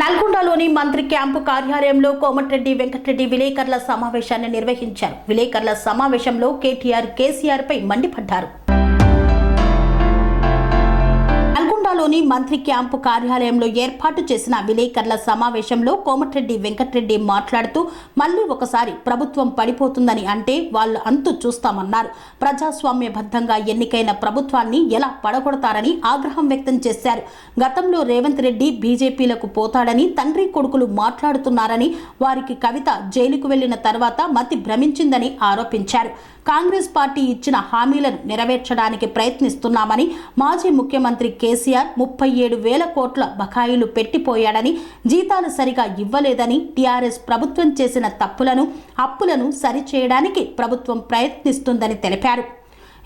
నల్గొండలోని మంత్రి క్యాంపు కార్యాలయంలో కోమటిరెడ్డి వెంకటరెడ్డి విలేకరుల సమావేశాన్ని నిర్వహించారు. విలేకరుల సమావేశంలో కేటీఆర్ కేసీఆర్ పై మండిపడ్డారు. నల్గొండలోని మంత్రి క్యాంపు కార్యాలయంలో ఏర్పాటు చేసిన విలేకరుల సమావేశంలో కోమటిరెడ్డి వెంకటరెడ్డి మాట్లాడుతూ మళ్ళీ ఒకసారి ప్రభుత్వం పడిపోతుందని అంటే వాళ్ళు అంతు చూస్తామన్నారు. ప్రజాస్వామ్యబద్ధంగా ఎన్నికైన ప్రభుత్వాన్ని ఎలా పడగొడతారని ఆగ్రహం వ్యక్తం చేశారు. గతంలో రేవంత్ రెడ్డి బీజేపీలకు పోతాడని తండ్రి కొడుకులు మాట్లాడుతున్నారని వారికి కవిత జైలుకు వెళ్ళిన తర్వాత మతి భ్రమించిందని ఆరోపించారు. కాంగ్రెస్ పార్టీ ఇచ్చిన హామీలను నెరవేర్చడానికి ప్రయత్నిస్తున్నామని మాజీ ముఖ్యమంత్రి కేసీఆర్ ముప్పై ఏడు వేల కోట్ల బకాయిలు పెట్టిపోయాడని జీతాలు సరిగా ఇవ్వలేదని టీఆర్ఎస్ ప్రభుత్వం చేసిన తప్పులను అప్పులను సరిచేయడానికి ప్రభుత్వం ప్రయత్నిస్తుందని తెలిపారు.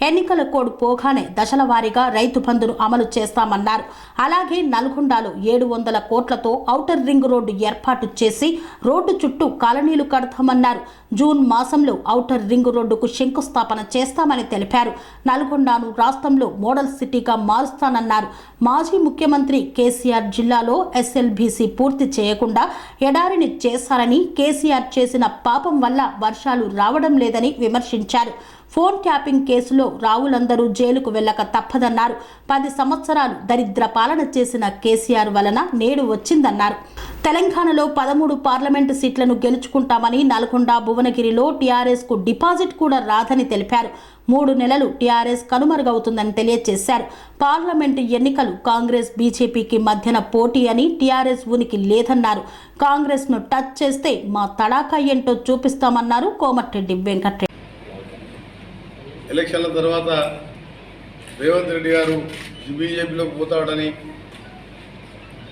ఎన్నికల కోడ్ పోగానే దశల వారీగా రైతు బంధును అమలు చేస్తామన్నారు. అలాగే నల్గొండలో ఏడు వందల కోట్లతో ఔటర్ రింగ్ రోడ్డు ఏర్పాటు చేసి రోడ్డు చుట్టూ కాలనీలు కడతామన్నారు. జూన్ మాసంలో ఔటర్ రింగ్ రోడ్డుకు శంకుస్థాపన చేస్తామని తెలిపారు. నల్గొండను రాష్ట్రంలో మోడల్ సిటీగా మారుస్తానన్నారు. మాజీ ముఖ్యమంత్రి కేసీఆర్ జిల్లాలో ఎస్ఎల్బీసీ పూర్తి చేయకుండా ఎడారిని చేశారని కేసీఆర్ చేసిన పాపం వల్ల వర్షాలు రావడం లేదని విమర్శించారు. ఫోన్ ట్యాపింగ్ కేసులో రావులందరూ జైలుకు వెళ్ళక తప్పదన్నారు. పది సంవత్సరాలు దరిద్ర పాలన చేసిన కేసీఆర్ వలన నేడు వచ్చిందన్నారు. తెలంగాణలో పదమూడు పార్లమెంటు సీట్లను గెలుచుకుంటామని నల్గొండ భువనగిరిలో టీఆర్ఎస్కు డిపాజిట్ కూడా రాదని తెలిపారు. మూడు నెలలు టీఆర్ఎస్ కనుమరుగవుతుందని తెలియజేశారు. పార్లమెంటు ఎన్నికలు కాంగ్రెస్ బీజేపీకి మధ్యన పోటీ అని టీఆర్ఎస్ ఉనికి లేదన్నారు. కాంగ్రెస్ను టచ్ చేస్తే మా తడాకా ఏంటో చూపిస్తామన్నారు కోమటిరెడ్డి వెంకటరెడ్డి. ఎలక్షన్ల తర్వాత రేవంత్ రెడ్డి గారు బీజేపీలోకి పోతాడని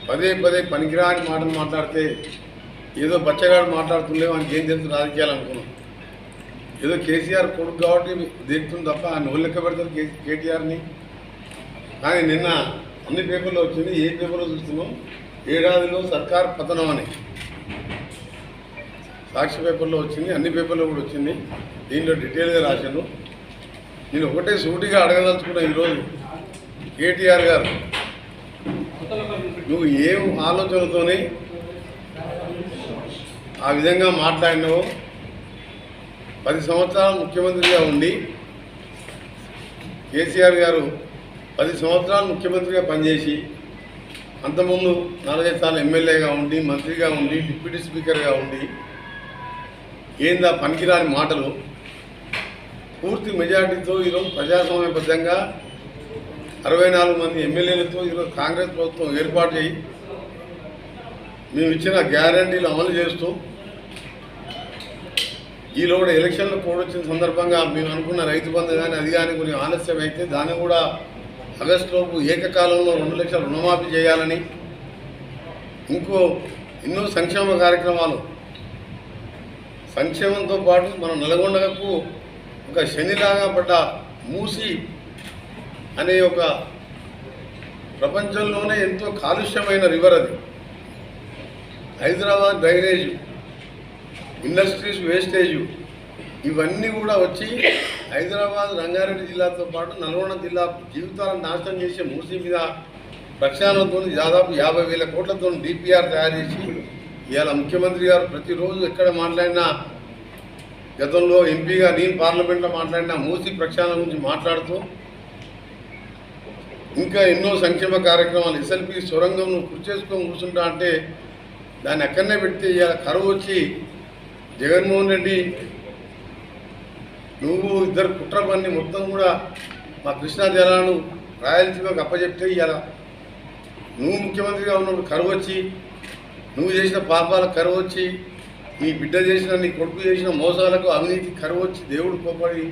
పదే పదే పనికిరాని మాటలు మాట్లాడితే ఏదో బచ్చగాడు మాట్లాడుతుండే వానికి ఏం తెలుసు రాజకీయాలు అనుకున్నాం ఏదో కేసీఆర్ కొడుకు కాబట్టి దిగుతుంది తప్ప ఆ నోళ్ళు లెక్క పెడతారు కేటీఆర్ని. కానీ నిన్న అన్ని పేపర్లో వచ్చింది ఏ పేపర్లో చూస్తున్నాం? ఏడాదిలో సర్కార్ పతనం అని. సాక్షి పేపర్లో వచ్చింది అన్ని పేపర్లో కూడా వచ్చింది. దీంట్లో డీటెయిల్గా రాశాను నేను ఒకటే సూటిగా అడగదలుచుకున్నా ఈరోజు. కేటీఆర్ గారు నువ్వు ఏం ఆలోచనతోనే ఆ విధంగా మాట్లాడినావో పది సంవత్సరాలు ముఖ్యమంత్రిగా ఉండి కేసీఆర్ గారు పది సంవత్సరాలు ముఖ్యమంత్రిగా పనిచేసి అంతకుముందు నలభై సార్లు ఎమ్మెల్యేగా ఉండి మంత్రిగా ఉండి డిప్యూటీ స్పీకర్గా ఉండి ఏందా పనికిరాని మాటలు పూర్తి మెజార్టీతో ఈరోజు ప్రజాస్వామ్యబద్ధంగా అరవై నాలుగు మంది ఎమ్మెల్యేలతో ఈరోజు కాంగ్రెస్ ప్రభుత్వం ఏర్పాటు చేయి. మేము ఇచ్చిన గ్యారంటీలు అమలు చేస్తూ ఈలోడ ఎలక్షన్లు వచ్చిన సందర్భంగా మేము అనుకున్న రైతు బంధు కానీ అది కానీ కొన్ని ఆలస్యం అయితే దాన్ని కూడా ఆగస్టులోపు ఏకకాలంలో రెండు లక్షల రుణమాఫీ చేయాలని ఇంకో ఎన్నో సంక్షేమ కార్యక్రమాలు. సంక్షేమంతో పాటు మనం నల్గొండకు ఒక శనిలాగా పడ్డ మూసి అనే ఒక ప్రపంచంలోనే ఎంతో కాలుష్యమైన రివర్ అది. హైదరాబాద్ డ్రైనేజ్ ఇండస్ట్రీస్ వేస్టేజ్ ఇవన్నీ కూడా వచ్చి హైదరాబాద్ రంగారెడ్డి జిల్లాతో పాటు నల్గొండ జిల్లా జీవితాలను నాశనం చేసే మూసి మీద ప్రక్షాళనతో దాదాపు యాభై వేల కోట్లతో డిపిఆర్ తయారు చేసి ఇవాళ ముఖ్యమంత్రి గారు ప్రతిరోజు ఎక్కడ మాట్లాడినా గతంలో ఎంపీగా నేను పార్లమెంట్లో మాట్లాడిన మూసి ప్రక్షాళన గురించి మాట్లాడుతూ ఇంకా ఎన్నో సంక్షేమ కార్యక్రమాలు ఎస్ఎల్పి సొరంగం నువ్వు కృషి చేసుకొని కూర్చుంటా అంటే దాన్ని ఎక్కడనే పెడితే ఇవాళ కరువు వచ్చి జగన్మోహన్ రెడ్డి నువ్వు ఇద్దరు కుట్ర పని మొత్తం కూడా మా కృష్ణా జలాలను రాయలసీమకు అప్పచెప్తే ఇవాళ నువ్వు ముఖ్యమంత్రిగా ఉన్నప్పుడు కరువు వచ్చి నువ్వు చేసిన పాపాల కరువు వచ్చి నీ బిడ్డ చేసిన నీ కొడుకు చేసిన మోసాలకు అవినీతి కరువు వచ్చి దేవుడు కోపడి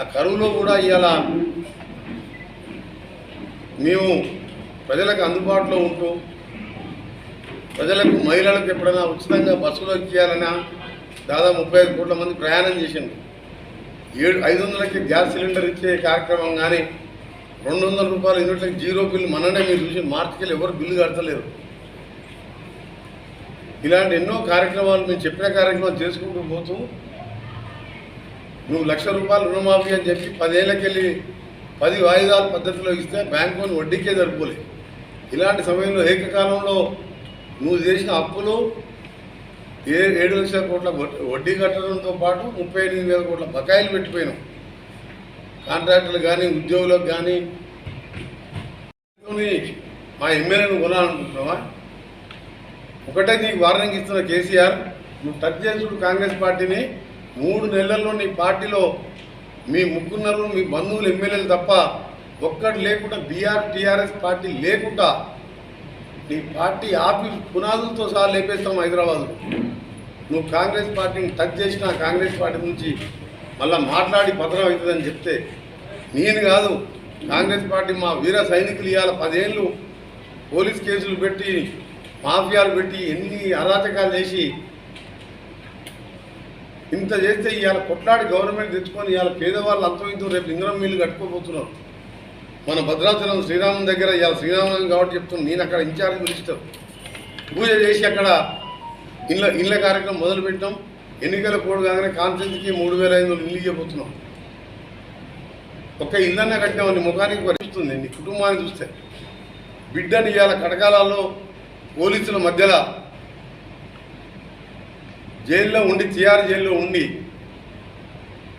ఆ కరువులో కూడా ఇవాళ మేము ప్రజలకు అందుబాటులో ఉంటూ ప్రజలకు మహిళలకు ఎప్పుడైనా ఉచితంగా బస్సులో ఇచ్చేయాలన్నా దాదాపు ముప్పై ఐదు కోట్ల మంది ప్రయాణం చేసింది ఏడు ఐదు వందలకి గ్యాస్ సిలిండర్ ఇచ్చే కార్యక్రమం కానీ రెండు వందల రూపాయల యూనిట్లకి జీరో బిల్లు మననే మీరు చూసి మార్చికెళ్ళి ఎవరు బిల్లు కడతలేరు. ఇలాంటి ఎన్నో కార్యక్రమాలు మేము చెప్పిన కార్యక్రమాలు చేసుకుంటూ పోతూ నువ్వు లక్ష రూపాయలు రుణమాఫీ అని చెప్పి పదేళ్ళకెళ్ళి పది వాయిదాల పద్ధతిలో ఇస్తే బ్యాంకు వడ్డీకే జరుపులే ఇలాంటి సమయంలో ఏకకాలంలో నువ్వు చేసిన అప్పులు ఏ ఏడు లక్షల కోట్ల వడ్డీ కట్టడంతో పాటు ముప్పై ఎనిమిది వేల కోట్ల బకాయిలు పెట్టిపోయినాం కాంట్రాక్టర్లు కానీ ఉద్యోగులకు కానీ మా ఎమ్మెల్యేను కొనాలనుకుంటున్నావా? ఒకటే నీకు వార్నింగ్ ఇస్తున్న కేసీఆర్ నువ్వు టచ్ చేసుడు కాంగ్రెస్ పార్టీని మూడు నెలల్లో నీ పార్టీలో మీ ముగ్గురు మీ బంధువులు ఎమ్మెల్యేలు తప్ప ఒక్కటి లేకుండా బీఆర్ టీఆర్ఎస్ పార్టీ లేకుండా నీ పార్టీ ఆఫీస్ పునాదులతో సహా లేపేస్తాం హైదరాబాద్. నువ్వు కాంగ్రెస్ పార్టీని టచ్ చేసిన కాంగ్రెస్ పార్టీ నుంచి మళ్ళా మాట్లాడి భద్రం అవుతుందని చెప్తే నేను కాదు కాంగ్రెస్ పార్టీ మా వీర సైనికులు ఇవాళ పదేళ్ళు పోలీస్ కేసులు పెట్టి మాఫియాలు పెట్టి ఎన్ని అరాచకాలు చేసి ఇంత చేస్తే ఇవాళ కొట్లాడి గవర్నమెంట్ తెచ్చుకొని ఇవాళ పేదవాళ్ళు అంతం రేపు ఇంద్రం మిల్లు కట్టుకోబోతున్నారు. మన భద్రాచలం శ్రీరామం దగ్గర ఇవాళ శ్రీరామం కాబట్టి చెప్తున్నాను. నేను అక్కడ ఇన్ఛార్జ్ మినిస్టర్. పూజ చేసి అక్కడ ఇళ్ళ ఇళ్ళ కార్యక్రమం మొదలు పెట్టాం ఎన్నికల కోడ్ కాగానే కాన్ఫరెన్స్కి మూడు వేల ఐదు వందలు ఇల్లు ఇవ్వబోతున్నాం. ఒక్క ఇల్లన్న కట్టామని ముఖానికి పరిస్తుంది నీ కుటుంబాన్ని చూస్తే. బిడ్డని ఇవాళ కడకాలలో పోలీసుల మధ్యలో జైల్లో ఉండి టీఆర్ జైల్లో ఉండి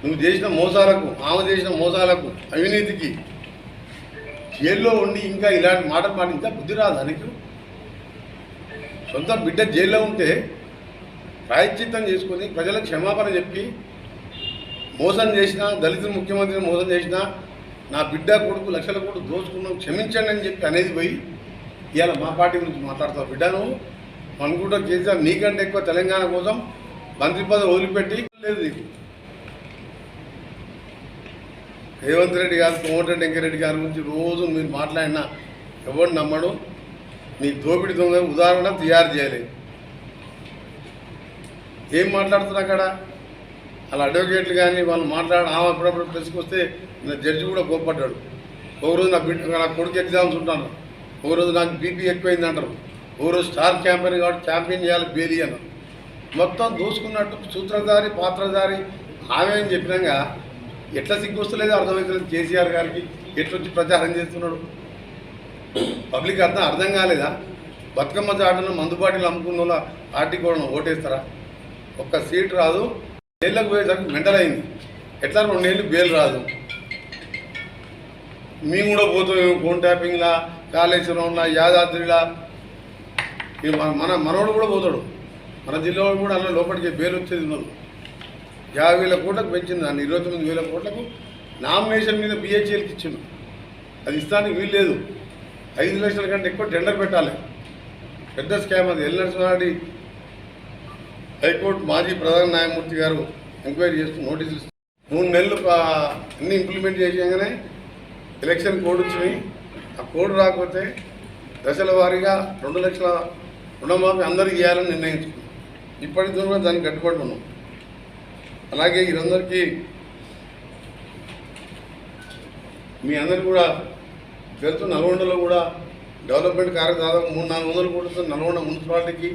నువ్వు చేసిన మోసాలకు ఆమె చేసిన మోసాలకు అవినీతికి జైల్లో ఉండి ఇంకా ఇలాంటి మాటలు పాటించా బుద్ధి రాదు నీకు? సొంత బిడ్డ జైల్లో ఉంటే ప్రాయశ్చిత్తం చేసుకొని ప్రజలకు క్షమాపణ చెప్పి మోసం చేసిన దళిత ముఖ్యమంత్రిని మోసం చేసిన నా బిడ్డ కొడుకు లక్షల కొడుకు దోచుకున్నాం క్షమించండి అని చెప్పి అనేది పోయి ఇవాళ మా పార్టీ గురించి మాట్లాడతావు. బిడ్డను నువ్వు. అనుకుంటా నీకంటే ఎక్కువ తెలంగాణ కోసం మంత్రి పదవి వదిలిపెట్టి లేదు నీకు. రేవంత్ రెడ్డి గారు కోమటిరెడ్డి వెంకరెడ్డి గారి గురించి రోజు మీరు మాట్లాడినా ఎవరు నమ్మడు. మీ దోపిడి దొంగ ఉదాహరణ తయారు చేయలేదు ఏం మాట్లాడుతున్నా అక్కడ? వాళ్ళ అడ్వకేట్లు కానీ వాళ్ళు మాట్లాడ ఆమె అప్పుడప్పుడు ప్రెస్కి వస్తే నా జడ్జి కూడా కోప్పడ్డాడు. ఒకరోజు నా బిడ్డ నా కొడుకు ఎగ్జామ్స్ ఉంటాను. ఒకరోజు నాకు బీపీ ఎక్కువైంది అంటారు ఒకరోజు స్టార్ ఛాంపియన్ కాబట్టి ఛాంపియన్ చేయాలి బేలీ అన్నారు. మొత్తం దూసుకున్నట్టు సూత్రధారి పాత్రధారి ఆమె అని చెప్పినాక ఎట్లా సిగ్గు వస్తలేదో అర్థమవుతలేదు కేసీఆర్ గారికి. ఎట్లొచ్చి ప్రచారం చేస్తున్నాడు? పబ్లిక్ అర్థం అర్థం కాలేదా? బతుకమ్మ చాటను మందుబాటిలు అమ్ముకున్న వాళ్ళ పార్టీ కూడా ఓటేస్తారా? ఒక్క సీట్ రాదు. జైల్లోకి పోయేసరికి మెంటల్ అయింది ఎట్లా రెండేళ్ళు బేలు రాదు. మేము కూడా పోతాం ఫోన్ ట్యాపింగ్లా కాళేశ్వరంలా యాదాద్రిలా ఇక మన మన మనోడు కూడా పోతాడు. మన జిల్లాలో కూడా అలా లోపలికి పేరు వచ్చేది ఉన్నది యాభై వేల కోట్లకు పెంచింది దాన్ని ఇరవై తొమ్మిది వేల కోట్లకు నామినేషన్ మీద బిహెచ్ఎల్కి ఇచ్చిండు. అది ఇస్తానికి వీలు లేదు. ఐదు లక్షల కంటే ఎక్కువ టెండర్ పెట్టాలి. పెద్ద స్కామ్ అది. ఎల్ నరసింహారెడ్డి హైకోర్టు మాజీ ప్రధాన న్యాయమూర్తి గారు ఎంక్వైరీ చేస్తూ నోటీసులు ఇస్తారు. మూడు నెలలు అన్నీ ఇంప్లిమెంట్ చేసాగానే ఎలక్షన్ కోడ్ వచ్చినాయి. ఆ కోడ్ రాకపోతే దశల వారీగా రెండు లక్షల రుణమాఫీ అందరికీ చేయాలని నిర్ణయించుకున్నాం. ఇప్పటికి కూడా దానికి కట్టుబడి ఉన్నాం. అలాగే వీరందరికీ మీ అందరికీ కూడా తెలుసు నల్గొండలో కూడా డెవలప్మెంట్ కార్య దాదాపు మూడు నాలుగు వందల కోట్లతో నల్గొండ మున్సిపాలిటీకి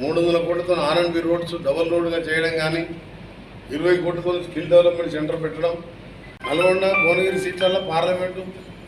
మూడు వందల కోట్లతో ఆర్ఎండ్బి రోడ్స్ డబల్ రోడ్గా చేయడం కానీ ఇరవై కోట్లతో స్కిల్ డెవలప్మెంట్ సెంటర్ పెట్టడం నల్గొండ భువనగిరి సీట్లలో పార్లమెంటు